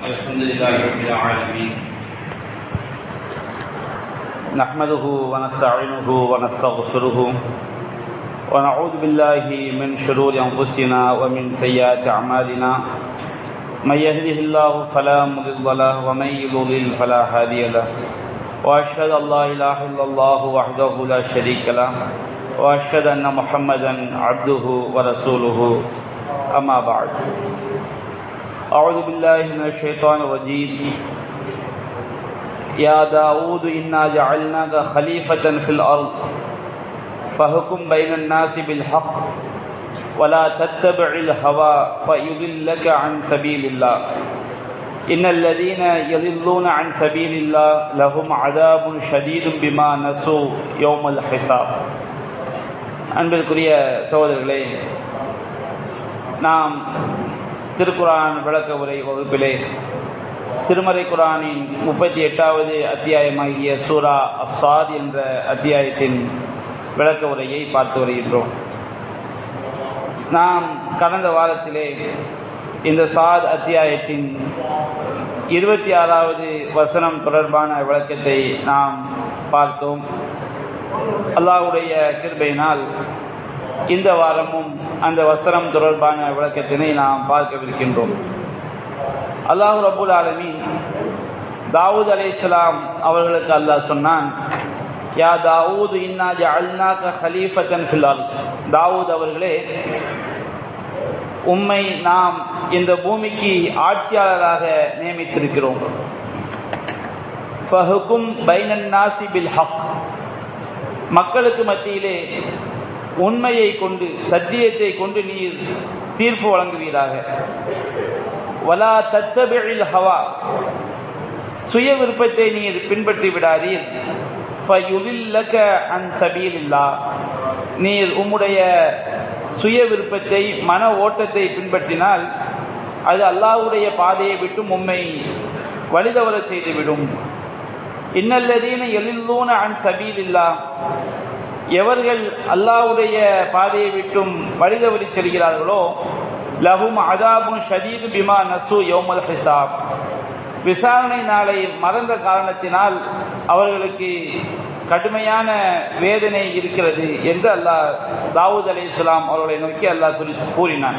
الحمد لله رب العالمين. نحمده ونستعينه ونستغفره ونعوذ بالله من شرور أنفسنا ومن سيئات أعمالنا. من يهده الله فلا مضل له ومن يضلل فلا هادي له. وأشهد أن لا إله إلا الله وحده لا شريك له. وأشهد أن محمدا عبده ورسوله. أما بعد. أعوذ بالله من الشيطان الرجيم يا داود إنا جعلناك خليفة في الأرض فحكم بين الناس بالحق ولا تتبع الهوى فيضلك عن سبيل الله إن الذين يضلون عن سبيل الله لهم عذاب شديد بما نسوا يوم الحساب அன்பிற்குரிய சகோதரர்களே நாம் திருக்குரான் விளக்க உரை வகுப்பிலே திருமறை குரானின் முப்பத்தி எட்டாவது அத்தியாயமாகிய சூரா அசாத் என்ற அத்தியாயத்தின் விளக்க உரையை பார்த்து வருகின்றோம். நாம் கடந்த வாரத்திலே இந்த சாத் அத்தியாயத்தின் இருபத்தி ஆறாவது வசனம் தொடர்பான விளக்கத்தை நாம் பார்த்தோம். அல்லாஹுடைய கிருபையினால் இந்த வாரமும் அந்த வஸ்திரம் தொடர்பான விளக்கத்தினை நாம் பார்க்கவிருக்கின்றோம். அல்லாஹு ரபுல் ஆலமீன் தாவூத் அலை இஸ்லாம் அவர்களுக்கு அல்லாஹ் சொன்னான் யா தாவூத் இன்னா ஜஅல்னாக ஹலீஃபத்தன் ஃபில் தாவூத் அவர்களே உம்மை நாம் இந்த பூமிக்கு ஆட்சியாளராக நியமித்திருக்கிறோம். ஃபஹுக்கும் பைனன் நாசி பில் ஹக். மக்களுக்கு மத்தியிலே உண்மையை கொண்டு சத்தியத்தை கொண்டு நீர் தீர்ப்பு வழங்குவீராக. வலா தத்தபிழில் ஹவா. சுய விருப்பத்தை நீர் பின்பற்றி விடாதீர். அன் நீர் உம்முடைய சுய விருப்பத்தை மன ஓட்டத்தை பின்பற்றினால் அது அல்லாஹ்வுடைய பாதையை விட்டு உம்மை வழிதவர செய்துவிடும். இன்னல்லதீன எழில்லூன அன் சபீலில்லா. எவர்கள் அல்லாஹ்வுடைய பாதையை விட்டும் வழிதவறி செல்கிறார்களோ லஹும் அதாபுன் ஷதீது பிமா நசு யோமல் ஹிசாப். விசாரணை நாளை மறந்த காரணத்தினால் அவர்களுக்கு கடுமையான வேதனை இருக்கிறது என்று அல்லாஹ் தாவூத் அலி இஸ்லாம் அவர்களை நோக்கி அல்லாஹ் குறி கூறினான்.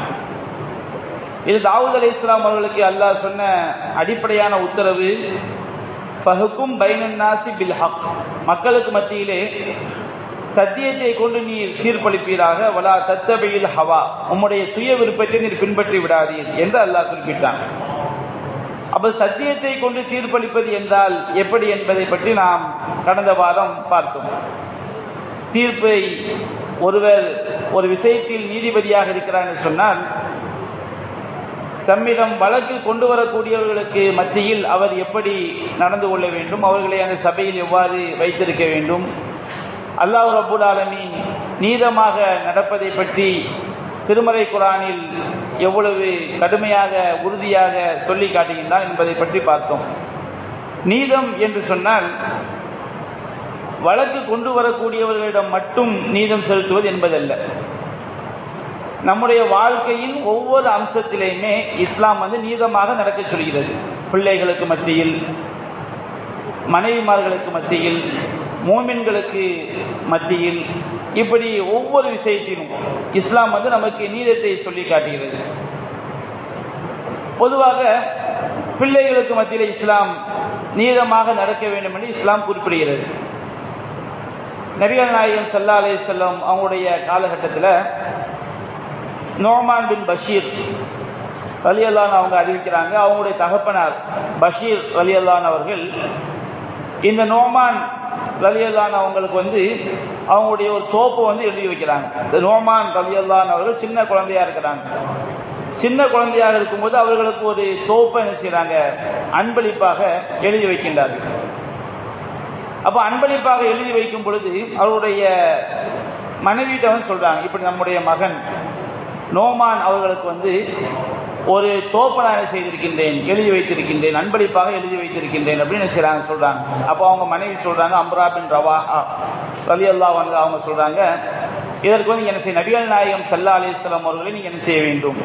இது தாவூத் அலி இஸ்லாம் அவர்களுக்கு அல்லாஹ் சொன்ன அடிப்படையான உத்தரவு பகுக்கும் பைனன் நாசி பில் ஹக். மக்களுக்கு மத்தியிலே சத்தியத்தை கொண்டு நீர் தீர்ப்பளிப்பீராக வலா தத்தபையில் ஹவா. உம்முடைய சுய விருப்பத்தை நீர் பின்பற்றி விடாதீர் என்று அல்லாஹ் குறிப்பிட்டான். அப்ப சத்தியத்தை கொண்டு தீர்ப்பளிப்பது என்றால் எப்படி என்பதை பற்றி நாம் கடந்த வாரம் பார்த்தோம். தீர்ப்பை ஒருவர் ஒரு விஷயத்தில் நீதிபதியாக இருக்கிறார் என்று சொன்னால் தம்மிடம் வழக்கு கொண்டு வரக்கூடியவர்களுக்கு மத்தியில் அவர் எப்படி நடந்து கொள்ள வேண்டும் அவர்களை அந்த சபையில் எவ்வாறு வைத்திருக்க வேண்டும் அல்லாஹ் ரபுல் ஆலமீன் நீதமாக நடப்பதை பற்றி திருமலை குரானில் எவ்வளவு கடுமையாக உறுதியாக சொல்லி காட்டுகின்றான் என்பதை பற்றி பார்த்தோம். நீதம் என்று சொன்னால் வழக்கு கொண்டு வரக்கூடியவர்களிடம் மட்டும் நீதம் செலுத்துவது என்பதல்ல. நம்முடைய வாழ்க்கையின் ஒவ்வொரு அம்சத்திலையுமே இஸ்லாம் வந்து நீதமாக நடக்க சொல்கிறது. பிள்ளைகளுக்கு மத்தியில் மனைவிமார்களுக்கு மத்தியில் மோமின்களுக்கு மத்தியில் இப்படி ஒவ்வொரு விஷயத்திலும் இஸ்லாம் வந்து நமக்கு நீதத்தை சொல்லி காட்டுகிறது. பொதுவாக பிள்ளைகளுக்கு மத்தியில் இஸ்லாம் நீதமாக நடக்க வேண்டும் என்று இஸ்லாம் குறிப்பிடுகிறது. நபிகள் நாயகம் சல்லா அலே செல்லம் அவங்களுடைய காலகட்டத்தில் நோமான் பின் பஷீர் வலியல்லான் அவங்க அறிவிக்கிறாங்க. அவங்களுடைய தகப்பனார் பஷீர் வலியல்லான் அவர்கள் இந்த நோமான் ரலியல்லான் அவங்களுக்கு வந்து அவங்களுடைய ஒரு தோப்பை வந்து எழுதி வைக்கிறாங்க. நோமான் ரலியல்லான் அவர்கள் சின்ன குழந்தையா இருக்கிறாங்க. சின்ன குழந்தையாக இருக்கும்போது அவர்களுக்கு ஒரு தோப்பை என்ன செய்யறாங்க அன்பளிப்பாக எழுதி வைக்கின்றார்கள். அப்போ அன்பளிப்பாக எழுதி வைக்கும் பொழுது அவருடைய மனைவியிட்ட வந்து சொல்றாங்க இப்படி நம்முடைய மகன் நோமான் அவர்களுக்கு வந்து ஒரு தோப்பனாக செய்திருக்கின்றேன் எழுதி வைத்திருக்கின்றேன் அன்பளிப்பாக எழுதி வைத்திருக்கின்றேன் அப்படின்னு செய்றாங்க சொல்றாங்க. அப்போ அவங்க மனைவி சொல்றாங்க அம்ரா பின் ரவா சலி அல்லா வந்து அவங்க சொல்றாங்க இதற்கு வந்து என்ன செய்ய நபிகள் நாயகம் சல்லா அலிஸ்லாம் அவர்களை நீங்க என்ன செய்ய வேண்டும்?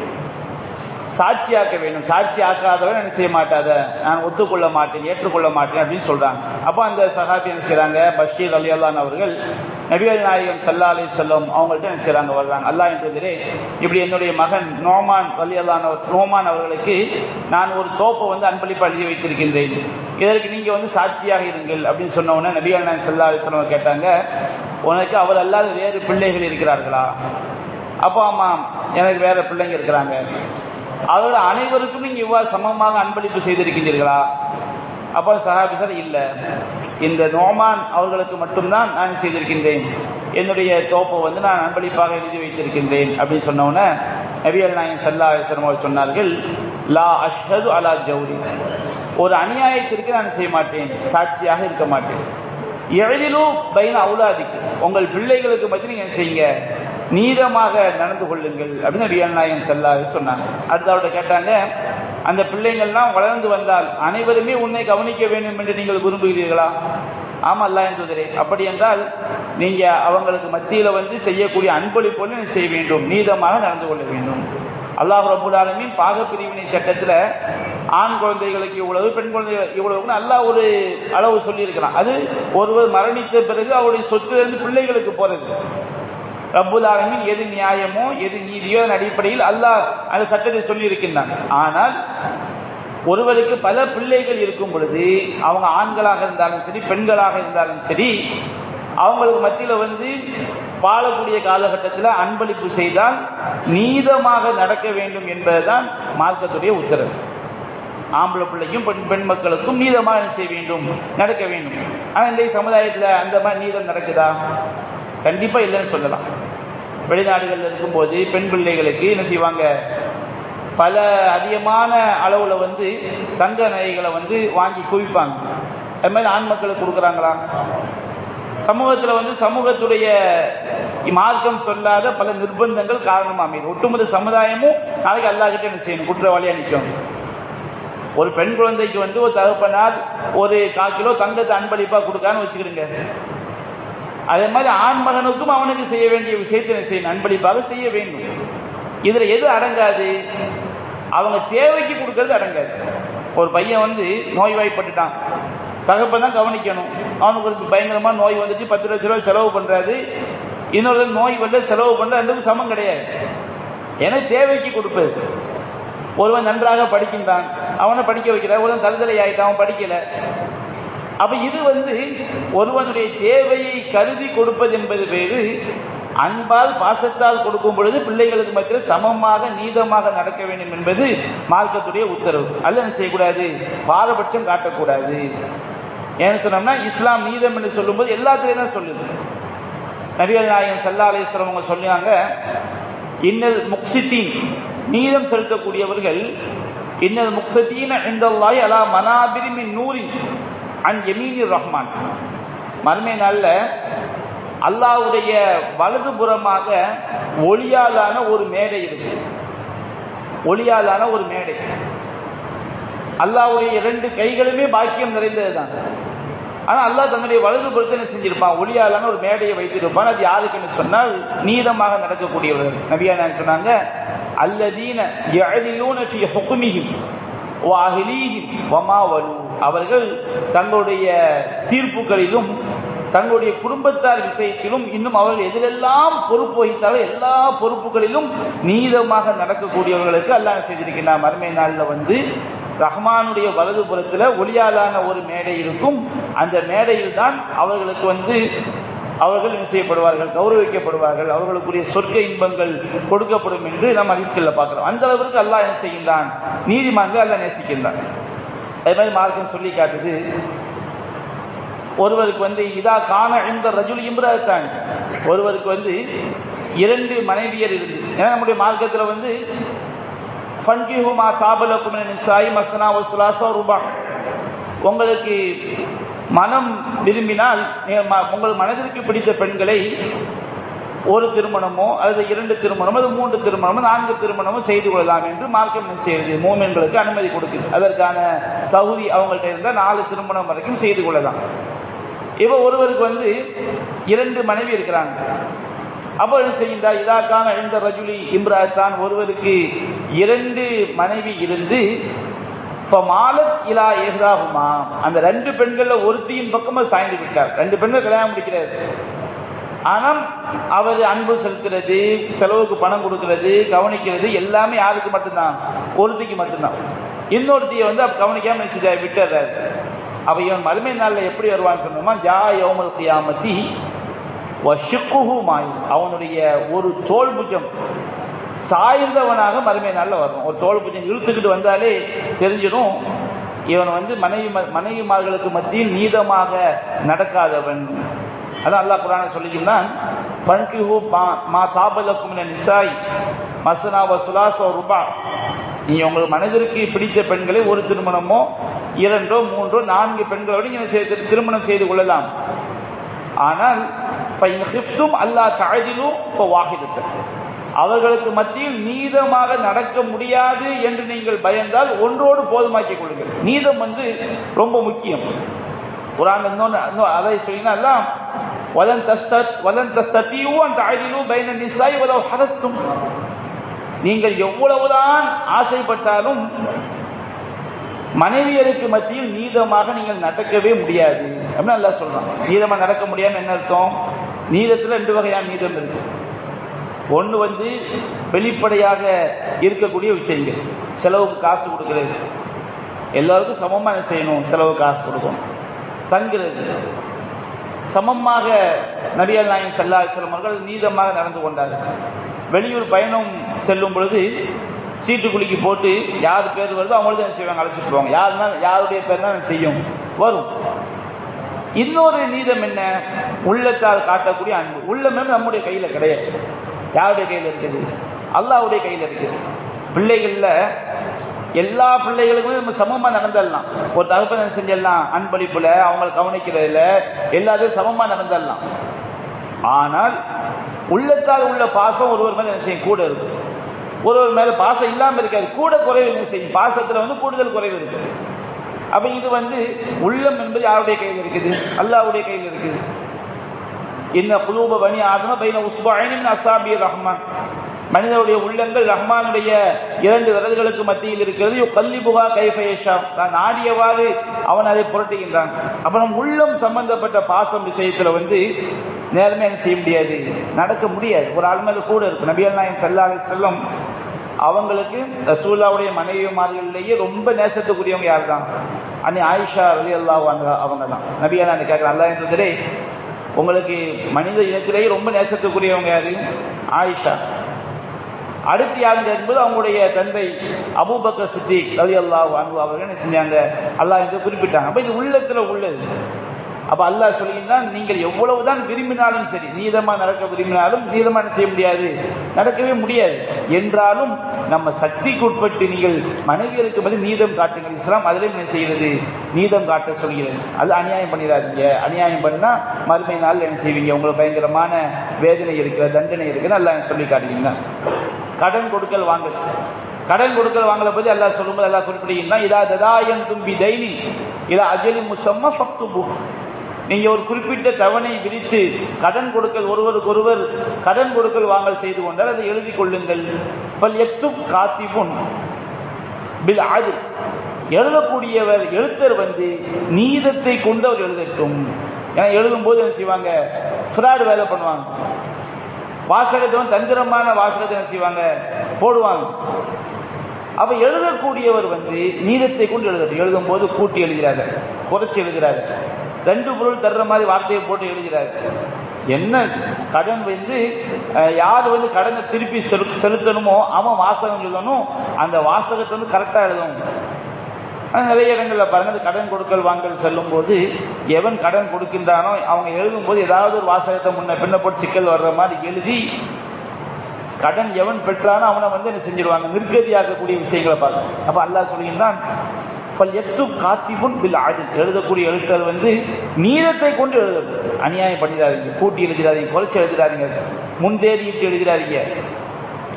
சாட்சியாக்க வேண்டும் சாட்சி ஆக்காதவன் என்ன செய்ய மாட்டாத. நான் ஒத்துக்கொள்ள மாட்டேன் ஏற்றுக்கொள்ள மாட்டேன் அப்படின்னு சொல்றாங்க. அப்போ அந்த சஹாபி என்ன செய்யறாங்க பஷீர் அலி அல்லான் அவர்கள் நபிகள் நாயகம் சல்லா அலி செல்லம் அவங்கள்ட்ட என்ன செய்யறாங்க வர்றாங்க. அல்லாஹ் என்றதிலே இப்படி என்னுடைய மகன் நோமான் அலி அல்லான் நோமான் அவர்களுக்கு நான் ஒரு தோப்பை வந்து அன்பளிப்பு எழுதி வைத்திருக்கின்றேன். இதற்கு நீங்க வந்து சாட்சியாக இருங்கள் அப்படின்னு சொன்ன உடனே நபிகள் நாயகம் சல்லா அலி செல்லம் கேட்டாங்க உனக்கு அவர் அல்லாத வேறு பிள்ளைகள் இருக்கிறார்களா? அப்பா அம்மா எனக்கு வேற பிள்ளைங்க இருக்கிறாங்க. அவர்கள் அனைவருக்கும் நீங்கள் இவ்வாறு சமமாக அன்பளிப்பு செய்திருக்கின்றீர்களா? அப்போ சஹாபி சார் இல்லை. இந்த நோமான் அவர்களுக்கு மட்டும்தான் நான் செய்திருக்கின்றேன். என்னுடைய தோப்பை வந்து நான் அன்பளிப்பாக எழுதி வைத்திருக்கின்றேன் அப்படின்னு சொன்ன உடனே நபியல் நாயன் சல்லா சர்மா சொன்னார்கள் லா அஷ்ஹது அலா ஜவுரி ஒரு அநியாயத்திற்கு நான் செய்ய மாட்டேன் சாட்சியாக இருக்க மாட்டேன். எழிலும் பைன அவுலாதிக்கு. உங்கள் பிள்ளைகளுக்கு மத்திய நீங்கள் என்ன செய்யுங்க? நீதமாக நடந்து கொள்ளுங்கள் அப்படின்னு ரியல் நாயகம் செல்லாது சொன்னாங்க. அடுத்து அவர்கிட்ட கேட்டாங்க அந்த பிள்ளைங்கள்லாம் வளர்ந்து வந்தால் அனைவருமே உன்னை கவனிக்க வேண்டும் என்று நீங்கள் விரும்புகிறீர்களா? ஆமா அல்லா என்பதரே அப்படி என்றால் நீங்க அவங்களுக்கு மத்தியில வந்து செய்யக்கூடிய அன்பளிப்போடு செய்ய வேண்டும். நீதமாக நடந்து கொள்ள வேண்டும். அல்லாஹ் ரபுல் பாகப்பிரிவினை சட்டத்துல ஆண் குழந்தைகளுக்கு இவ்வளவு பெண் குழந்தைகள் இவ்வளவுன்னு அல்லாஹ் ஒரு அளவு சொல்லியிருக்கிறான். அது ஒருவர் மரணித்த பிறகு அவருடைய சொத்துலேருந்து பிள்ளைகளுக்கு போறது. ரப்புல் எது நியாயமோ எது நீதியோ அதன் அடிப்படையில் அல்லாஹ் அந்த சட்டத்தை சொல்லி இருக்கின்றான் ஆனால் ஒருவருக்கு பல பிள்ளைகள் இருக்கும் பொழுது அவங்க ஆண்களாக இருந்தாலும் சரி பெண்களாக இருந்தாலும் சரி அவங்களுக்கு மத்தியில் வந்து வாழக்கூடிய காலகட்டத்தில் அன்பளிப்பு செய்தால் நீதமாக நடக்க வேண்டும் என்பதுதான் மார்க்கத்துடைய உத்தரவு. ஆம்பளை பிள்ளைக்கும் பெண் பெண் மக்களுக்கும் நீதமாக செய்ய வேண்டும் நடக்க வேண்டும். ஆனால் இந்த சமுதாயத்தில் அந்த மாதிரி நீதம் நடக்குதா? கண்டிப்பாக இல்லைன்னு சொல்லலாம். வெளிநாடுகளில் இருக்கும்போது பெண் பிள்ளைகளுக்கு என்ன செய்வாங்க? பல அதிகமான அளவில் வந்து தங்க நகைகளை வந்து வாங்கி குவிப்பாங்க. அது மாதிரி ஆண் மக்களுக்கு கொடுக்குறாங்களா? சமூகத்தில் வந்து சமூகத்துடைய மார்க்கம் சொல்லாத பல நிர்பந்தங்கள் காரணமாக அமையுது. ஒட்டுமொத்த சமுதாயமும் நாளைக்கு அல்லாஹ்கிட்ட என்ன செய்யணும்? குற்றவாளியாக நிற்கும் ஒரு பெண் குழந்தைக்கு வந்து ஒரு தகப்பனார் ஒரு கால் கிலோ தங்கத்தை அன்பளிப்பாக கொடுக்கான்னு வச்சுக்கிடுங்க. அதே மாதிரி ஆண் மகனுக்கும் அவனுக்கு செய்ய வேண்டிய விஷயத்தை செய்ய அன்பளிப்பாக செய்ய வேண்டும். இதில் எது அடங்காது? அவங்க தேவைக்கு கொடுக்கறது அடங்காது. ஒரு பையன் வந்து நோய்வாய்ப்பட்டுட்டான். தகப்பன் தான் கவனிக்கணும். அவனுக்கு ஒரு பயங்கரமாக நோய் வந்துட்டு பத்து லட்ச ரூபாய் செலவு பண்றாரு. இன்னொரு நோய் வந்து செலவு பண்ணுற ரெண்டுக்கும் சமம் கிடையாது. ஏன்னா தேவைக்கு கொடுப்பது. ஒருவன் நன்றாக படிக்கின்றான். அவனை படிக்க வைக்கிறான் ஒருவன் தருதலை ஆயிட்டான் அவன் படிக்கல. அப்ப இது வந்து ஒருவனுடைய தேவையை கருதி கொடுப்பது என்பது வேறு. அன்பால் பாசத்தால் கொடுக்கும் பொழுது பிள்ளைகளுக்கு மத்தியில் சமமாக நீதமாக நடக்க வேண்டும் என்பது மார்க்கத்துடைய உத்தரவு. அல்ல என்ன செய்யக்கூடாது? பாரபட்சம் காட்டக்கூடாது. ஏன்னு சொன்னோம்னா இஸ்லாம் நீதம் என்று சொல்லும்போது எல்லாத்துலேயும் தான் சொல்லுது. நபிகள் நாயகம் சல்லா அலேஸ்வரம் அவங்க சொன்னாங்க இன்னல் முக்சித்தீன் நீதம் செலுத்தக்கூடியவர்கள் இன்னல் முக்சத்தீன இந்தல்லாய் அலா மனாபிரிமின் நூறின் அன் எமீனி ரஹ்மான். மறுமை நாளில் அல்லாவுடைய வலதுபுறமாக ஒளியாலான ஒரு மேடை இருக்கு. ஒளியாலான ஒரு மேடை. அல்லாவுடைய இரண்டு கைகளுமே பாக்கியம் நிறைந்தது தான் ஆனால் அல்லாஹ் தன்னுடைய வலது என்ன செஞ்சிருப்பான்? ஒளியாலான ஒரு மேடையை வைத்திருப்பான் அது யாருக்குன்னு சொன்னால் நீதமாக நடக்கக்கூடியவர்கள். நபியா நான் சொன்னாங்க அல்லதீன யஅதிலூன ஃபீ ஹுக்மிஹிம் வ வமா வலு. அவர்கள் தங்களுடைய தீர்ப்புகளிலும் தங்களுடைய குடும்பத்தார் விஷயத்திலும் இன்னும் அவர்கள் எதிலெல்லாம் பொறுப்பு வகித்தாலும் எல்லா பொறுப்புகளிலும் நீதமாக நடக்கக்கூடியவர்களுக்கு அல்லாஹ் செய்திருக்கிறான் மறுமை நாளில் வந்து ரஹ்மானுடைய வலது புறத்தில் ஒளியாலான ஒரு மேடை இருக்கும். அந்த மேடையில் தான் அவர்களுக்கு வந்து அவர்கள் என்ன செய்யப்படுவார்கள்? கௌரவிக்கப்படுவார்கள். அவர்களுக்குரிய சொர்க்க இன்பங்கள் கொடுக்கப்படும் என்று நம்ம அதிர்ஷ்டில் பார்க்கிறோம். அந்த அளவிற்கு அல்லாஹ் என்ன செய்கின்றான்? நீதிமன்றம் அல்லாஹ் நேசிக்கின்றான். அதே மாதிரி மார்க்கம் சொல்லி காட்டுது. ஒருவருக்கு வந்து இதா காண இந்த ரஜுல் இம்ராத்தான் ஒருவருக்கு வந்து இரண்டு மனைவியர் இருந்து. ஏன்னா நம்முடைய மார்க்கத்தில் வந்து ஃபன்கிஹுமா தாபலக்கும் நிசாய் மசனா வசுலாசா ரூபா உங்களுக்கு மனம் விரும்பினால் உங்கள் மனதிற்கு பிடித்த பெண்களை ஒரு திருமணமோ அல்லது இரண்டு திருமணமோ அது மூன்று திருமணமோ நான்கு திருமணமோ செய்து கொள்ளலாம் என்று மார்க்கம் செய்யுது? மூமென்களுக்கு அனுமதி கொடுக்குது. அதற்கான தகுதி அவங்கள்ட்ட இருந்தால் நாலு திருமணம் வரைக்கும் செய்து கொள்ளலாம். இப்போ ஒருவருக்கு வந்து இரண்டு மனைவி இருக்கிறாங்க. அப்போ என்ன செய்கின்றார் இதாக்கான எழுந்த ரஜுலி இம்ராத்தான் ஒருவருக்கு இரண்டு மனைவி இருந்து இப்போ மாலத் இலா ஏகதாகுமா அந்த ரெண்டு பெண்களில் ஒருத்தியின் பக்கமாக சாய்ந்து விட்டார் ரெண்டு பெண்கள் கல்யாணம் முடிக்கிறார். ஆனால் அவர் அன்பு செலுத்துறது செலவுக்கு பணம் கொடுக்கறது கவனிக்கிறது எல்லாமே யாருக்கு மட்டும்தான். ஒருத்திக்கு மட்டும்தான். இன்னொருத்தியை வந்து கவனிக்காம விட்டுறாரு. அவ இவன் மறுமை நாளில் எப்படி வருவான்னு சொன்னோமா? ஜா யோமல் கியாமத்தி வஷுக்குஹு மாய். அவனுடைய ஒரு தோல் புஜம் சாய்ந்தவனாக மறுமை நாளில் வரணும். ஒரு தோல் புஜம் இழுத்துக்கிட்டு வந்தாலே தெரிஞ்சிடும் இவன் வந்து மனைவி மனைவிமார்களுக்கு மத்தியில் நீதமாக நடக்காதவன். அதான் அல்லாஹ் குரான சொல்லிக்கிறான் பன்கிஹு மா தாபலக்கும் நிசாய் மசனா வசுலாஸ் ரூபா. நீ உங்கள் மனதிற்கு பிடித்த பெண்களை ஒரு திருமணமோ இரண்டோ மூன்றோ நான்கு பெண்களோடு நீங்கள் சேர்த்து திருமணம் செய்து கொள்ளலாம். ஆனால் அல்லா தாழ்திலும் இப்போ வாகிதத்தை அவர்களுக்கு மத்தியில் நீதமாக நடக்க முடியாது என்று நீங்கள் பயந்தால் ஒன்றோடு போதுமாக்கிக் கொள்ளுங்கள். நீதம் வந்து ரொம்ப முக்கியம். குரான் இன்னொன்று அதை சொல்லினா எல்லாம் தஸ்தத் ولن تستطيعوا அந்த تعدلوا بين النساء ولو حرصتم. நீங்கள் எவ்வளவுதான் ஆசைப்பட்டாலும் மனைவியருக்கு மத்தியில் நீதமாக நீங்கள் நடக்கவே முடியாது. அப்படின்னு நல்லா சொல்றான். நீதமா நடக்க முடியாம என்ன அர்த்தம்? நீதத்துல ரெண்டு வகையான நீதம் இருக்கு. ஒன்று வந்து வெளிப்படையாக இருக்கக்கூடிய விஷயங்கள். செலவுக்கு காசு கொடுக்கறது. எல்லாருக்கும் சமமாக செய்யணும்? செலவு காசு கொடுக்கணும். தங்குறது. சமமாக நடிகர் நாயன் செல்லா அவர்கள் நீதமாக நடந்து கொண்டார்கள் வெளியூர் பயணம் செல்லும் பொழுது சீட்டு குலுக்கி போட்டு யார் பேர் வருதோ அவங்களுக்கு என்ன செய்வாங்க? அழைச்சிட்டு போவாங்க. யாருன்னா யாருடைய பேர் தான் செய்யும்? வரும். இன்னொரு நீதம் என்ன? உள்ளத்தால் காட்டக்கூடிய அன்பு. உள்ளமே நம்முடைய கையில் கிடையாது. யாருடைய கையில் இருக்குது? அல்லாவுடைய கையில் இருக்குது. பிள்ளைகளில் எல்லா பிள்ளைகளுக்குமே நம்ம சமமாக நடந்துடலாம் ஒரு தகப்பன செஞ்சிடலாம் அன்பளிப்புல அவங்களை கவனிக்கிறதுல எல்லாத்தையும் சமமாக நடந்துடலாம் ஆனால் உள்ளத்தால் உள்ள பாசம் ஒருவர் மேலே என்ன செய்யும்? கூட இருக்கும். ஒருவர் மேலே பாசம் இல்லாமல் இருக்காது. கூட குறைவு என்ன செய்யும்? பாசத்தில் வந்து கூடுதல் குறைவு இருக்குது அப்போ இது வந்து உள்ளம் என்பது யாருடைய கையில் இருக்குது? அல்லாவுடைய கையில் இருக்குது. என்ன குலூப பணி ஆதம பைன உஸ்பாயின் அசாபி ரஹ்மான் மனிதனுடைய உள்ளங்கள் ரஹ்மானுடைய இரண்டு விரல்களுக்கு மத்தியில் இருக்கிறது. கல்வி புகா கைஃபயேஷா தான் நாடியவாறு அவன் அதை புரட்டுகின்றான். அப்புறம் உள்ளம் சம்பந்தப்பட்ட பாசம் விஷயத்துல வந்து நேரமே என்ன செய்ய முடியாது? நடக்க முடியாது. ஒரு ஆள் மேல கூட இருக்கு நபியல் நாயன் செல்லாத செல்லும் அவங்களுக்கு ரசூல்லாவுடைய மனைவிமார்களிலேயே ரொம்ப நேசத்துக்குரியவங்க யார் தான் அன்னி ஆயிஷா அலி அல்லா அவங்க தான் நபியா நான் கேட்குறேன் அல்லா என்றதே உங்களுக்கு மனித இனத்திலேயே ரொம்ப நேசத்துக்குரியவங்க யாரு? ஆயிஷா. அடுத்து யாருங்க என்பது அவங்களுடைய தந்தை அபூபக்கர் சித்தி அலி அல்லாஹ் அன்பு அவர்கள் என்ன செஞ்சாங்க? அல்லாஹ் என்று குறிப்பிட்டாங்க. அப்போ இது உள்ளத்தில் உள்ளது. அப்போ அல்லாஹ் சொல்லியிருந்தான் நீங்கள் எவ்வளவுதான் விரும்பினாலும் சரி நீதமாக நடக்க விரும்பினாலும் நீதமாக செய்ய முடியாது? நடக்கவே முடியாது. என்றாலும் நம்ம சக்திக்கு உட்பட்டு நீங்கள் மனைவியருக்கு பதில் நீதம் காட்டுங்கள். இஸ்லாம் அதிலும் என்ன செய்கிறது? நீதம் காட்ட சொல்கிறது. அது அநியாயம் பண்ணிடாதீங்க. அநியாயம் பண்ணால் மறுமை நாள் என்ன செய்வீங்க? உங்களுக்கு பயங்கரமான வேதனை இருக்கிற தண்டனை இருக்குன்னு எல்லாம் சொல்லி காட்டுவீங்க கடன் கொடுக்கல் வாங்கல். கடன் கொடுக்கல் வாங்கல பத்தி எல்லாம் சொல்லும்போது எல்லாம் குறிப்பிடுகின்றான் இதா ததாயன் தும்பி தைனி இதா அஜலி முசம்ம ஃபக்துபு. நீங்க ஒரு குறிப்பிட்ட தவணை விரித்து கடன் கொடுக்கல் ஒருவருக்கு ஒருவர் கடன் கொடுக்கல் வாங்கல் செய்து கொண்டால் அதை எழுதி கொள்ளுங்கள். பல் எத்தும் காத்திபுன் பில் அது எழுதக்கூடியவர் எழுத்தர் வந்து நீதத்தை கொண்டு அவர் எழுதட்டும். ஏன்னா எழுதும் போது என்ன செய்வாங்க? ஃப்ராடு வேலை பண்ணுவாங்க. வாசகத்தை வந்து தந்திரமான வாசகத்தை என்ன செய்வாங்க? போடுவாங்க. அப்ப எழுதக்கூடியவர் வந்து நீதத்தை கொண்டு எழுதட்டும். எழுதும் போது கூட்டி எழுதுகிறாரு. குறைச்சி எழுதுகிறாரு. ரெண்டு பொருள் தர்ற மாதிரி வார்த்தையை போட்டு எழுதுகிறாரு. என்ன கடன் வந்து யார் வந்து கடனை திருப்பி செலுத்தணுமோ அவன் வாசகம் சொல்லணும் அந்த வாசகத்தை வந்து கரெக்டாக எழுதணும். நிறைய இடங்களில் பாருங்க கடன் கொடுக்கல் வாங்கல் செல்லும் போது எவன் கடன் கொடுக்கின்றானோ அவங்க எழுதும் போது ஏதாவது ஒரு வாசகத்தை முன்ன பின்ன போட்டு சிக்கல் வர்ற மாதிரி எழுதி கடன் எவன் பெற்றானோ அவனை வந்து என்ன செஞ்சிருவாங்க? நிர்கதியாக்கக்கூடிய விஷயங்களை பார்க்கணும். அப்ப அல்லாஹ் சொல்கின்றான் எத்து காத்திபுன் பில் ஆதில் எழுதக்கூடிய எழுத்தர் வந்து நீதத்தை கொண்டு எழுதணும். அநியாயம் பண்ணிடாதீங்க. கூட்டி எழுதிடாதீங்க குறைச்சி எழுதிடாதீங்க. முன்தேதியிட்டு எழுதிடாதீங்க.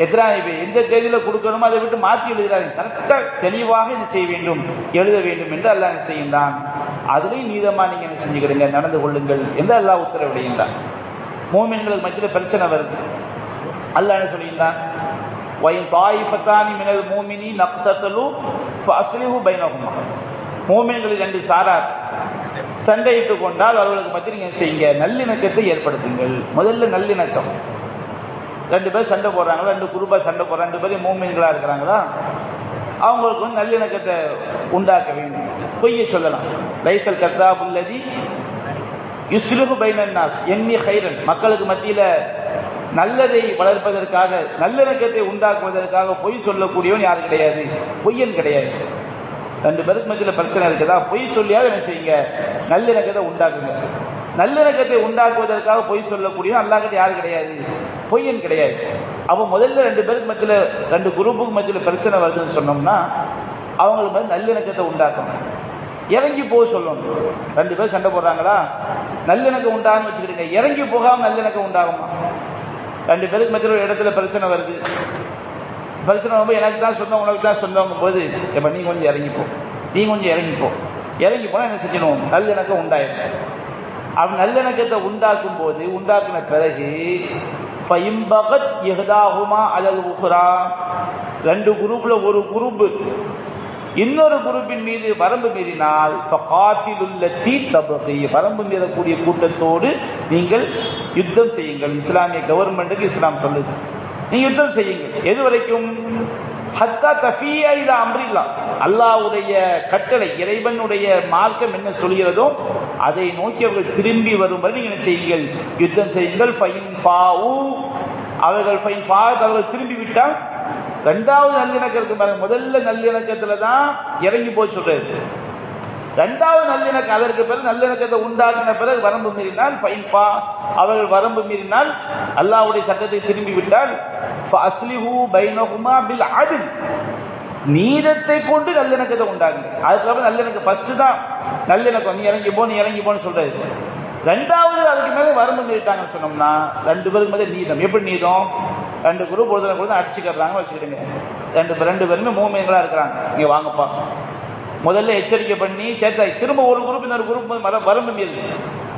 எத்தனை எந்த தேதியில் கொடுக்கணுமோ அதை விட்டு மாற்றி எழுதுகிறாங்க கரெக்டாக தெளிவாக இது செய்ய வேண்டும் எழுத வேண்டும் என்று அல்லாஹ் செய்கின்றான்? அதுலேயும் நீதமாக நீங்கள் என்ன செஞ்சுக்கிறீங்க நடந்து கொள்ளுங்கள் என்று அல்லாஹ் உத்தரவிடுகின்றான் மூமின்கள் மத்தியில் பிரச்சனை வருது. அல்லாஹ் என்ன சொல்லியிருந்தான் வயின் தாயிஃபத்தானி மினல் மூமினி நப்தத்தலு ஃபஸ்லிஹு பைனகுமா மூமின்களில் ரெண்டு சாரார் சண்டையிட்டு கொண்டால் அவர்களுக்கு மத்தியில் நீங்கள் செய்யுங்க? நல்லிணக்கத்தை ஏற்படுத்துங்கள். முதல்ல நல்லிணக்கம். ரெண்டு பேர் சண்டை போடுறாங்களா? ரெண்டு குரூப்பாக சண்டை போடுறாங்க ரெண்டு பேரும் மூமின்களாக இருக்கிறாங்களா? அவங்களுக்கு வந்து நல்லிணக்கத்தை உண்டாக்க வேண்டும். பொய்யை சொல்லலாம். லைசல் கத்தா புல்லதி யுஸ்லுகு பைனாஸ் எண்ணி ஹைரன். மக்களுக்கு மத்தியில் நல்லதை வளர்ப்பதற்காக நல்லிணக்கத்தை உண்டாக்குவதற்காக பொய் சொல்லக்கூடியவன் யாரும் கிடையாது? பொய்யன் கிடையாது. ரெண்டு பேருக்கு மத்தியில் பிரச்சனை இருக்குதா? பொய் சொல்லியாவது என்ன செய்யுங்க? நல்லிணக்கத்தை உண்டாக்குங்க. நல்லிணக்கத்தை உண்டாக்குவதற்காக பொய் சொல்லக்கூடியவன் அல்லாக்கிட்ட யாரும் கிடையாது? பொய்யன் கிடையாது. அப்போ முதல்ல ரெண்டு பேருக்கு மத்தியில் ரெண்டு குரூப்புக்கு மத்தியில் பிரச்சனை வருதுன்னு சொன்னோம்னா அவங்களுக்கு வந்து நல்லிணக்கத்தை உண்டாக்கணும். இறங்கி போக சொல்லணும். ரெண்டு பேர் சண்டை போடுறாங்களா? நல்லிணக்கம் உண்டாகும் வச்சுக்கிட்டீங்க. இறங்கி போகாம நல்லிணக்கம் உண்டாகுமா? ரெண்டு பேருக்கு மத்தியில் ஒரு இடத்துல பிரச்சனை வருது. பிரச்சனை வரும்போது எனக்கு தான் சொந்தம் உனக்கு தான் சொந்தம் போது இப்போ நீ கொஞ்சம் இறங்கிப்போ நீ கொஞ்சம் இறங்கிப்போ இறங்கி போனால் என்ன செஞ்சணும் நல்லிணக்கம் உண்டாயிடும். அவன் நல்லிணக்கத்தை உண்டாக்கும் போது உண்டாக்குன பிறகு ஃபைம்பகத் எஹ்தாகுமா அல்லது உஹ்ரா. ரெண்டு குரூப்ல ஒரு குரூப். இன்னொரு குரூப்பின் மீது வரம்பு மீறினால் உள்ள தீ தபகை வரம்பு மீறக்கூடிய கூட்டத்தோடு நீங்கள் யுத்தம் செய்யுங்கள். இஸ்லாமிய கவர்மெண்ட்டுக்கு இஸ்லாம் சொல்லுது. நீங்க யுத்தம் செய்யுங்கள். எது வரைக்கும்? ஹத்தா தஃபியா இது அம்ரில்லா. அல்லாஹ்வுடைய கட்டளை இறைவனுடைய மார்க்கம் என்ன சொல்கிறதோ அதை நோக்கி அவர்கள் திரும்பி வரும்படி நீங்கள் என்ன செய்யுங்கள் யுத்தம் செய்யுங்கள். ஃபைன் ஃபாவு. அவர்கள் ஃபைன் ஃபா அவர்கள் திரும்பி விட்டால் ரெண்டாவது நல்லிணக்கத்துக்கு பாருங்க. முதல்ல நல்லிணக்கத்துல தான் இறங்கி போய் சொல்றது ரெண்டாவது நல்லிணக்கம் அதற்கு பிறகு நல்லிணக்கத்தை உண்டாக்கின பிறகு வரம்பு மீறினால் ஃபைன் பா அவர்கள் வரம்பு மீறினால் அல்லாஹ்வுடைய சட்டத்தை திரும்பி விட்டால் நீதத்தை கொண்டு நல்லிணக்கத்தை உண்டாகுங்க அதுக்கப்புறம் நல்லிணக்கம் ஃபர்ஸ்ட் தான். நல்லிணக்கம் நீ இறங்கி போ நீ இறங்கி போன்னு சொல்றது. ரெண்டாவது அதுக்கு மேலே வரம்பு மீறிட்டாங்கன்னு சொன்னோம்னா ரெண்டு பேருக்கு மேலே நீதம். எப்படி நீதம்? ரெண்டு குரூப் ஒருத்தனை கொடுத்து அடிச்சுக்கிறாங்க வச்சுக்கிடுங்க. ரெண்டு ரெண்டு பேருமே மூமியங்களாக இருக்கிறாங்க. இங்கே வாங்கப்பா. முதல்ல எச்சரிக்கை பண்ணி சேர்த்தா திரும்ப ஒரு குரூப் இன்னொரு குரூப் வர வரம்பு மீறுது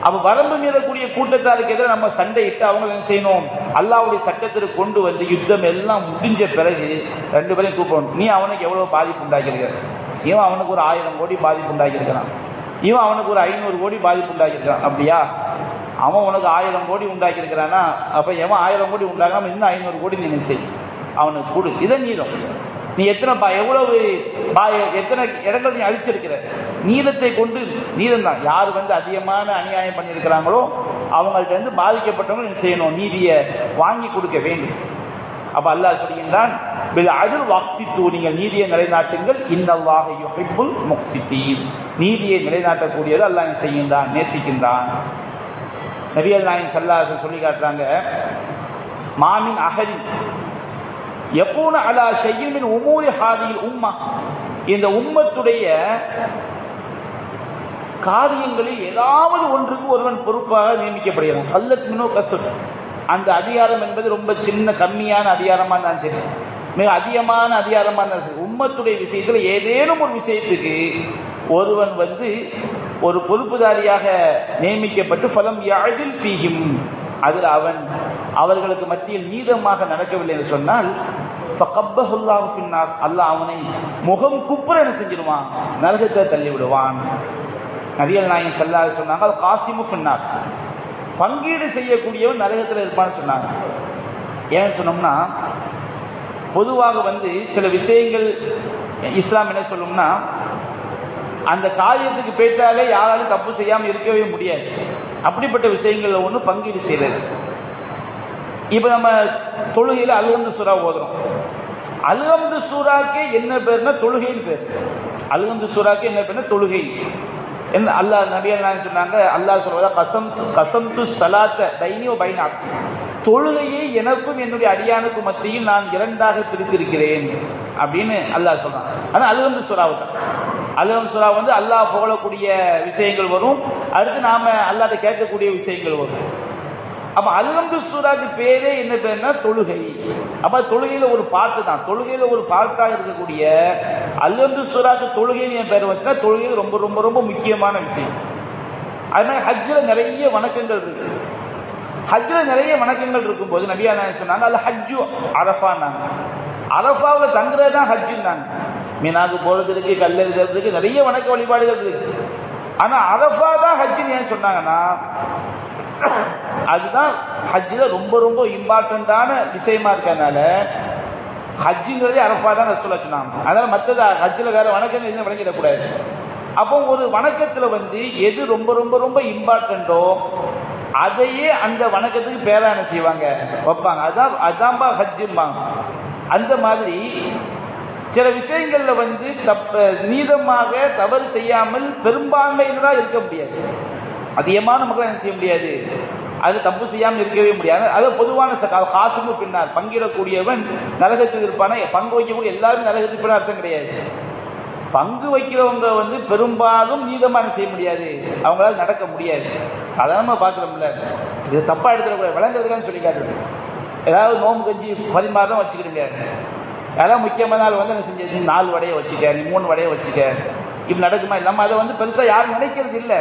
அப்ப வரம்பு மீறக்கூடிய கூட்டத்தாருக்கு எதிராக நம்ம சண்டையிட்டு அவங்க என்ன செய்யணும்? அல்லாவுடைய சட்டத்திற்கு கொண்டு வந்து யுத்தம் எல்லாம் முடிஞ்ச பிறகு ரெண்டு பேரையும் கூப்பிடணும் நீ அவனுக்கு எவ்வளவு பாதிப்பு உண்டாக்கியிருக்க இவன் அவனுக்கு ஒரு ஆயிரம் கோடி பாதிப்பு உண்டாக்கியிருக்கிறான். இவன் அவனுக்கு ஒரு ஐநூறு கோடி பாதிப்பு உண்டாக்கியிருக்கான் அப்படியா? அவன் உனக்கு ஆயிரம் கோடி உண்டாக்கியிருக்கிறானா? அப்ப எவன் ஆயிரம் கோடி உண்டாக்காம இன்னும் ஐநூறு கோடி நீ செய் அவனுக்கு கொடு. இதை நீதம் நீ எத்தனை பா எவ்வளவு பா எத்தனை இடங்கள் நீ அழிச்சிருக்கிற? நீதத்தை கொண்டு நீதம் தான் யார் வந்து அதிகமான அநியாயம் பண்ணியிருக்கிறாங்களோ அவங்கள்ட்ட இருந்து பாதிக்கப்பட்டவங்க செய்யணும்? நீதியை வாங்கி கொடுக்க வேண்டும். அப்ப அல்லாஹ் சொல்கின்றான் அதில் வாக்சித்து நீங்கள் நீதியை நிலைநாட்டுங்கள். இன்னல்லாக யுஹிப்புல் முக்சித்தீன். நீதியை நிலைநாட்டக்கூடியது அல்லாஹ் செய்கின்றான்? நேசிக்கின்றான். நபியல் நாயின் சல்லாச சொல்லி காட்டுறாங்க மாமின் அகரி எப்பூன அலா செய்யும் உமூரி ஹாதியில் உம்மா. இந்த உம்மத்துடைய காரியங்களில் ஏதாவது ஒன்றுக்கு ஒருவன் பொறுப்பாக நியமிக்கப்படுகிறான். அல்லத் மினோ கத்து அந்த அதிகாரம் என்பது ரொம்ப சின்ன கம்மியான அதிகாரமா இருந்தாலும் சரி மிக அதிகமான அதிகாரமாக இருந்தாலும் சரி உம்மத்துடைய விஷயத்தில் ஏதேனும் ஒரு விஷயத்துக்கு ஒருவன் வந்து ஒரு பொறுப்புதாரியாக நியமிக்கப்பட்டு பலம் யாழில் செய்யும் அதில் அவன் அவர்களுக்கு மத்தியில் நீதமாக நடக்கவில்லை என்று சொன்னால் பின்னால் அல்லாஹ் அவனை முகம் குப்புற என்ன செஞ்சிடுவான் நரகத்தை தள்ளி விடுவான் நபியல் நாயன் செல்லாது சொன்னாங்க அது காசிமு பின்னார் பங்கீடு செய்யக்கூடியவன் நரகத்தில் இருப்பான்னு சொன்னாங்க. ஏன்னு சொன்னோம்னா பொதுவாக வந்து சில விஷயங்கள் இஸ்லாம் என்ன சொல்லும்னா அந்த காரியத்துக்கு போயிட்டாலே யாராலும் தப்பு செய்யாமல் இருக்கவே முடியாது. அப்படிப்பட்ட விஷயங்கள்ல ஒன்று பங்கீடு செய்யறது இப்போ நம்ம தொழுகையில் அல்ஹம்து சூரா ஓதுறோம். அல்ஹம்து சூறாக்கே என்ன பேர்னா தொழுகைன்னு பேர். அல்ஹம்து சூறாக்கே என்ன பேர்னா தொழுகை. என்ன அல்லாஹ் நபியல் நான் சொன்னாங்க? அல்லாஹ் சொல்றதா கசம் கசம் து சலாத்த பைனியோ பைனா. தொழுகையை எனக்கும் என்னுடைய அடியானுக்கும் மத்தியில் நான் இரண்டாக பிரித்திருக்கிறேன் அப்படின்னு அல்லாஹ் சொல்றான். ஆனா அல்ஹம்து சூறாவுக்கு அல்ஹம் சுரா வந்து அல்லாஹ் புகழக்கூடிய விஷயங்கள் வரும். அடுத்து நாம அல்லாத கேட்கக்கூடிய விஷயங்கள் வரும். அப்ப அல்ஹம்து சூராக்கு பேரே என்ன பேர்னா தொழுகை. அப்ப தொழுகையில ஒரு பாட்டு தான். தொழுகையில ஒரு பாட்டா இருக்கக்கூடிய அல்லந்து சூராக்கு தொழுகைன்னு என் பேர் வச்சுன்னா தொழுகை ரொம்ப ரொம்ப ரொம்ப முக்கியமான விஷயம். அது மாதிரி ஹஜ்ஜில் நிறைய வணக்கங்கள் இருக்கு ஹஜ்ஜில் நிறைய வணக்கங்கள் இருக்கும்போது நபியா நான் சொன்னாங்க? அது ஹஜ்ஜு அரஃபான்னாங்க. அரஃபாவில் தங்குறது தான் ஹஜ்ஜுன்னாங்க. மீனாக்கு போகிறது இருக்கு எழுதுறதுக்கு நிறைய வணக்க வழிபாடுகள் இருக்கு. ஆனா அரஃபா தான் ஹஜ்ஜுன்னு ஏன் சொன்னாங்கன்னா அதுதான் ஹஜ்ஜில் ரொம்ப ரொம்ப இம்பார்ட்டண்ட்டான விஷயமா இருக்கனால ஹஜ்ஜுங்கிறதே அரஃபா தான் ரசூலா சொன்னாங்க. அதனால மற்றது ஹஜ்ஜில் வேற வணக்கம் எதுவும் வணங்கிடக்கூடாது. அப்போ ஒரு வணக்கத்தில் வந்து எது ரொம்ப ரொம்ப ரொம்ப இம்பார்ட்டண்ட்டோ அதையே அந்த வணக்கத்துக்கு பேரான செய்வாங்க. வைப்பாங்க. அதான் அதான்பா ஹஜ்ஜும்பாங்க. அந்த மாதிரி சில விஷயங்கள்ல வந்து தப்ப நீதமாக தவறு செய்யாமல் பெரும்பான்மையினராக இருக்க முடியாது. அதிகமான மக்கள் என்ன செய்ய முடியாது? அது தப்பு செய்யாமல் இருக்கவே முடியாது. அது பொதுவான காசுக்கு பின்னால் பங்கிடக்கூடியவன் நரகத்தில் இருப்பான? பங்கு வைக்கக்கூடிய எல்லாரும் நரகத்துக்கு பின்னால் அர்த்தம் கிடையாது. பங்கு வைக்கிறவங்க வந்து பெரும்பாலும் நீதமாக செய்ய முடியாது? அவங்களால நடக்க முடியாது. சாதாரணமாக பார்க்குறோம்ல. இது தப்பாக எடுத்துடக்கூடாது. விளங்குறதுக்கான்னு சொல்லி காட்டுறது. ஏதாவது நோம்பு கஞ்சி பரிமாறம் வச்சுக்கிடுங்க அதெல்லாம் முக்கியமான நாள் வந்து என்ன செஞ்சது? நாலு வடையை வச்சுக்க நீ மூணு வடையை வச்சுக்க. இப்படி நடக்குமா? இல்லாமல் அதை வந்து பெருசாக யாரும் நினைக்கிறது இல்லை.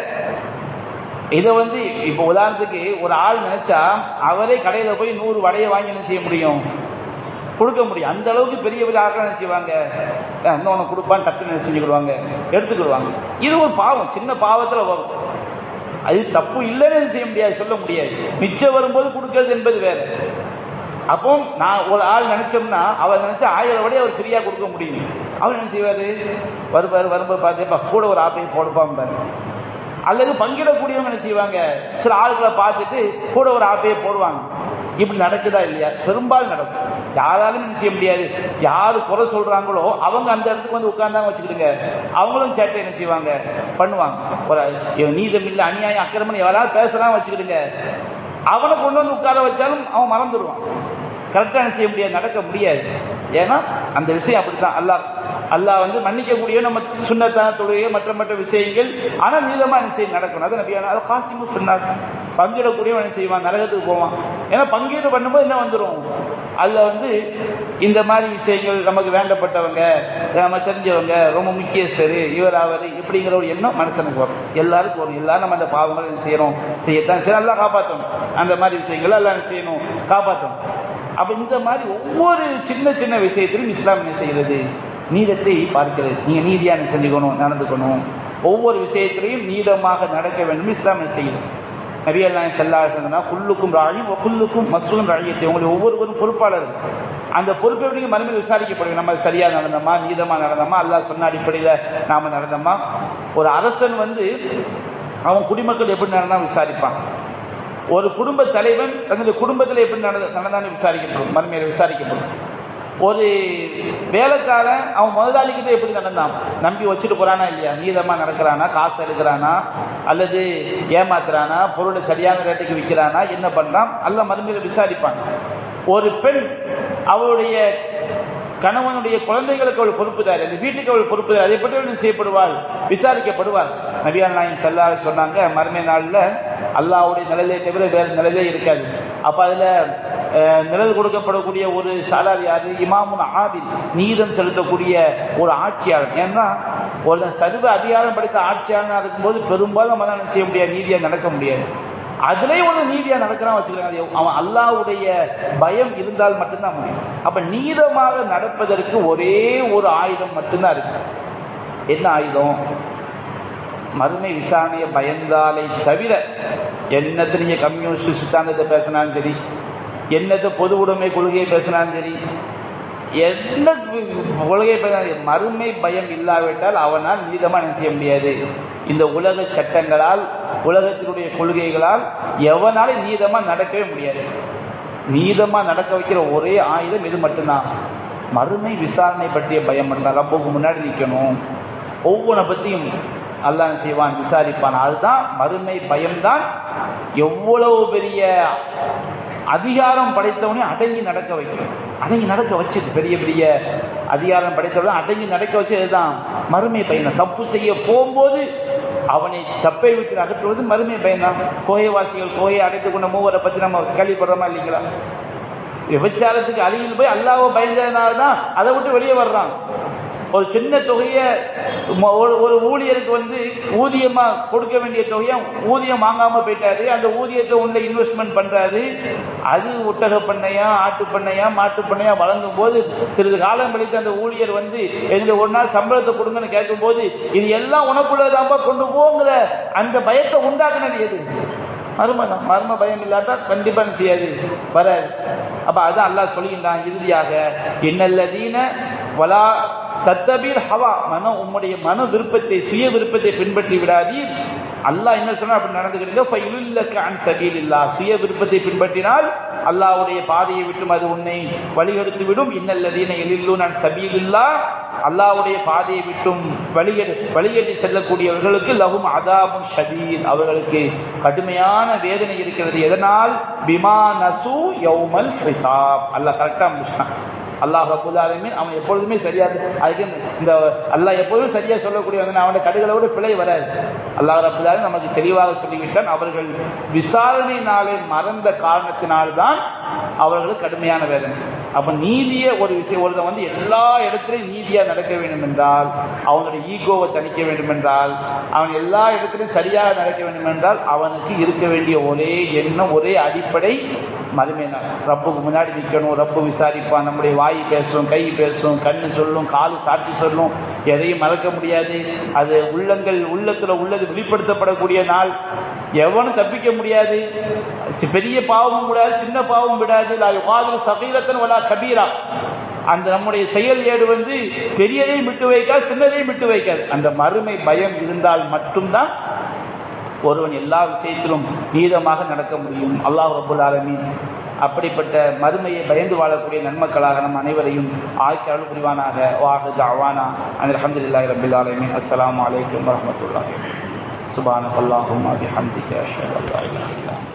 இதை வந்து இப்போ உதாரணத்துக்கு ஒரு ஆள் நினைச்சா அவரே கடையில் போய் நூறு வடையை வாங்கி என்ன செய்ய முடியும்? கொடுக்க முடியும். அந்த அளவுக்கு பெரிய பெரிய ஆட்கள் என்ன செய்வாங்க? இன்னொன்று கொடுப்பான்னு டக்குன்னு செஞ்சுக்கிடுவாங்க? எடுத்துக்கிடுவாங்க. இது ஒரு பாவம். சின்ன பாவத்தில் வரும். அது தப்பு இல்லைன்னு செய்ய முடியாது சொல்ல முடியாது. மிச்சம் வரும்போது கொடுக்கறது என்பது வேற. அப்போ நான் ஒரு ஆள் நினைச்சோம்னா அவர் நினைச்சா ஆயிரம் வடையை அவர் ஃப்ரீயாக கொடுக்க முடியும். அவர் என்ன செய்வார்? வருவார் வரும்போது பார்த்தேப்பா கூட ஒரு ஆப்பையும் பாரு. அல்லது பங்கிடக்கூடியவங்க என்ன செய்வாங்க? சில ஆளுகளை பார்த்துட்டு கூட ஒரு ஆப்பையை போடுவாங்க. இப்படி நடக்குதா இல்லையா? பெரும்பாலும் நடக்கும். யாராலும் என்ன செய்ய முடியாது. யாரு குறை சொல்றாங்களோ அவங்க அந்த இடத்துக்கு வந்து உட்கார்ந்தாங்க வச்சுக்கிடுங்க. அவங்களும் சேட்டை என்ன செய்வாங்க? பண்ணுவாங்க. ஒரு நீதம் இல்லை அநியாயம் அக்கிரமம் யாராவது பேசலாம் வச்சுக்கிடுங்க. அவனை கொண்டு வந்து உட்கார வச்சாலும் அவன் மறந்துடுவான். கரெக்டாக என்ன செய்ய முடியாது? நடக்க முடியாது. ஏன்னா அந்த விஷயம் அப்படித்தான். அல்லாஹ் அல்லாஹ் வந்து மன்னிக்கக்கூடிய நம்ம சுண்ணத்தான தொழுகை மற்ற மற்ற விஷயங்கள் ஆனால் நீளமாக என்ன செய்ய நடக்கணும். அது நம்பியான அதை காசிமும் சொன்னார் பங்கிடக்கூடியவன் என்ன செய்வான்? நரகத்துக்கு போவான். ஏன்னா பங்கீடு பண்ணும்போது என்ன வந்துடும் அதில் வந்து இந்த மாதிரி விஷயங்கள் நமக்கு வேண்டப்பட்டவங்க நம்ம தெரிஞ்சவங்க ரொம்ப முக்கியஸ்தர் இவர் அவர் இப்படிங்கிற ஒரு எண்ணம் மனுஷனுக்கு வரும். எல்லாருக்கும் வரும். எல்லாரும் நம்ம அந்த பாவங்கள் என்ன செய்யணும்? செய்யத்தான் சரி நல்லா காப்பாற்றணும் அந்த மாதிரி விஷயங்கள் எல்லாம் செய்யணும்? காப்பாற்றணும் அப்போ இந்த மாதிரி ஒவ்வொரு சின்ன சின்ன விஷயத்திலும் இஸ்லாம் என்ன செய்கிறது? நீதத்தை பார்க்கிறது. நீங்கள் நீதியாக செஞ்சுக்கணும் நடந்துக்கணும். ஒவ்வொரு விஷயத்திலையும் நீதமாக நடக்க வேண்டும். இஸ்லாம் செய்யணும் நபியல்லாம் செல்லா சொன்னா குல்லுக்கும் ராயும் குல்லுக்கும் மசூலும் ராழியத்தை உங்களுக்கு ஒவ்வொருவரும் பொறுப்பாளர். அந்த பொறுப்பை எப்படி மறுமையில் விசாரிக்கப்படுங்க நம்ம சரியாக நடந்தோமா நீதமாக நடந்தோமா அல்லா சொன்ன அடிப்படையில் நாம் நடந்தோமா? ஒரு அரசன் வந்து அவன் குடிமக்கள் எப்படி நடந்தா விசாரிப்பான். ஒரு குடும்ப தலைவன் தன்னுடைய குடும்பத்தில் எப்படி நடந்த நடந்தான்னு விசாரிக்கப்படும். மறுமையில் விசாரிக்கப்படும். ஒரு வேலைக்காரன் அவன் முதலாளிக்கிட்ட எப்படி நடந்தான்? நம்பி வச்சுட்டு போறானா இல்லையா? நீதமாக நடக்கிறானா? காசு எடுக்கிறானா? அல்லது ஏமாத்துறானா? பொருளை சரியான ரேட்டுக்கு விற்கிறானா? என்ன பண்ணுறான் அல்ல மறுமையில விசாரிப்பான். ஒரு பெண் அவளுடைய கணவனுடைய குழந்தைகளுக்கு அவள் பொறுப்புதார். அந்த வீட்டுக்கு அவள் பொறுப்புதார். அதை பற்றி அவள் செய்யப்படுவாள்? விசாரிக்கப்படுவாள். நபியால் நாயம் செல்லா சொன்னாங்க மறுமை நாளில் அல்லாவுடைய நிலையை தவிர வேறு நிலையே இருக்காது. அப்போ அதில் நிழல் கொடுக்கப்படக்கூடிய ஒரு சாலார் யாரு இமாமுன் ஆதில் நீதம் செலுத்தக்கூடிய ஒரு ஆட்சியாளர் ஏன்னா ஒரு சர்வ அதிகாரம் படைத்த ஆட்சியாளர் இருக்கும்போது பெரும்பாலும் நம்ம செய்ய முடியாது நீதியாக நடக்க முடியாது. அதுலேயும் ஒன்று நீதியாக நடக்கிறான் வச்சுக்கிறாங்க அவன் அல்லாவுடைய பயம் இருந்தால் மட்டும்தான் முடியும். அப்போ நீதமாக நடப்பதற்கு ஒரே ஒரு ஆயுதம் மட்டும்தான் இருக்கு. என்ன ஆயுதம்? மறுமை விசாரணையை பயந்தாலே தவிர என்னத்தை நீங்க கம்யூனிஸ்ட் சித்தாந்தத்தை பேசினாலும் சரி என்னது பொது உடைமை கொள்கையை பேசினாலும் சரி எந்த கொள்கை மறுமை பயம் இல்லாவிட்டால் அவனால் நீதமாக என்ன செய்ய முடியாது? இந்த உலக சட்டங்களால் உலகத்தினுடைய கொள்கைகளால் எவனாலும் நீதமாக நடக்கவே முடியாது. நீதமாக நடக்க வைக்கிற ஒரே ஆயுதம் இது மட்டும்தான்? மறுமை விசாரணை பற்றிய பயம் மட்டும்தான். ரப்புக்கு முன்னாடி நிற்கணும் ஒவ்வொன்றை பற்றியும் அல்லாஹ் செய்வான்? விசாரிப்பான். அதுதான் மறுமை பயம்தான். எவ்வளவு பெரிய அதிகாரம் படைத்தவனே அடங்கி நடக்க வைக்கிறது. அடங்கி நடக்க வச்சது பெரிய பெரிய அதிகாரம் படைத்தவன் அடங்கி நடக்க வச்சது தான் மறுமை பயணம். தப்பு செய்ய போகும்போது அவனை தப்பை விட்டு அகற்றுவது மறுமை பயணம். கோயவாசிகள் கோயை அடைத்து கொண்ட மூவரை பற்றி நம்ம கேள்விப்படுறோமா இல்லைங்களா? விபச்சாரத்துக்கு அருகில் போய் அல்லாவை பயந்ததுனால தான் அதை விட்டு வெளியே வர்றான். ஒரு சின்ன தொகையை ஒரு ஒரு ஊழியருக்கு வந்து ஊதியமா கொடுக்க வேண்டிய தொகையை ஊதியம் வாங்காம போயிட்டாரு. அந்த ஊதியத்தை உள்ள இன்வெஸ்ட்மெண்ட் பண்றாரு. அது ஒட்டக பண்ணையா ஆட்டு பண்ணையா மாட்டு பண்ணையா வழங்கும் போது சிறிது காலம் கழித்து அந்த ஊழியர் வந்து எங்களுக்கு ஒரு நாள் சம்பளத்தை கொடுங்கன்னு கேட்கும்போது இது எல்லாம் உனக்குள்ளதாம்பா கொண்டு போங்கிற அந்த பயத்தை உண்டாக்குனது எது? மர்ம தான் மர்ம பயம் இல்லாட்டா கண்டிப்பாக செய்யாது. வராது. அப்ப அதான் அல்லாஹ் சொல்லுகின்றான் இறுதியாக என்னல்லதீன வலா தத்தபீர் ஹவா மன உம்முடைய மன விருப்பத்தை சுய விருப்பத்தை பின்பற்றி விடாதீர். அல்லாஹ் என்ன சொன்னா அப்படி நடந்துக்கிறீங்க ஃபைலுல்லக சுய விருப்பத்தை பின்பற்றினால் அல்லாஹ்வுடைய பாதையை விட்டும் அது உன்னை வழிகெடுத்து விடும். இன்னல்லதீன நான் அன் இல்லா அல்லாவுடைய பாதையை விட்டும் வழிகெடு வழிகேட்டி செல்லக்கூடியவர்களுக்கு லகும் அதாபும் ஷதீத். அவர்களுக்கு கடுமையான வேதனை இருக்கிறது. எதனால்? பிமா நசு யௌமல் ஹிசாப். அல்லாஹ் கரெக்டாக முடிச்சான் அல்லாஹ் ரபுல் அவன் எப்பொழுதுமே சரியா அதுக்கு இந்த அல்லாஹ் எப்பொழுதும் சரியா சொல்லக்கூடியவன் அவனுடைய கடுகளோடு பிழை வராது. அல்லாஹ் ரபுல் நமக்கு தெளிவாக சொல்லிவிட்டான். அவர்கள் விசாரணை நாளை மறந்த காரணத்தினால்தான் அவர்களுக்கு கடுமையான வேதனை. அப்ப நீதிய ஒரு விஷயம் ஒருத்தன் வந்து எல்லா இடத்துலையும் நீதியா நடக்க வேண்டும் என்றால் அவனுடைய ஈகோவை தணிக்க வேண்டும் என்றால் அவன் எல்லா இடத்திலும் சரியாக நடக்க வேண்டும் என்றால் அவனுக்கு இருக்க வேண்டிய ஒரே எண்ணம் ஒரே அடிப்படை மறுமை ரப்புக்கு முன்னாடி நிற்கணும் ரப்பு விசாரிப்பான் நம்முடைய வாய் பேசும் கை பேசும் கண்ணு சொல்லும் காலு சாட்சி சொல்லும் எதையும் மறக்க முடியாது. அது உள்ளங்கள் உள்ளத்துல உள்ளது வெளிப்படுத்தப்படக்கூடிய நாள். எவனும் தப்பிக்க முடியாது. பெரிய பாவமும் விடாது சின்ன பாவமும் விடாது. வாதில் சகீரத்தன் வலா கபீரா. அந்த நம்முடைய செயல் ஏடு வந்து பெரியதையும் விட்டு வைக்காது சின்னதையும் விட்டு வைக்காது. அந்த மறுமை பயம் இருந்தால் மட்டும்தான் ஒருவன் எல்லா விஷயத்திலும் நீதமாக நடக்க முடியும். அல்லாஹ் ரபுல் ஆலமீன். அப்படிப்பட்ட மறுமையை பயந்து வாழக்கூடிய நன்மக்களாக நம் அனைவரையும் ஆய்ச்சி அருள் புரிவானாக. வாஹு அவானா அந்த அஹமதுல்லாஹி ஆலமின். அஸ்லாம் வலைக்கம் அலைக்கும் سبحانك اللهم بحمدك اشهد ان لا اله الا انت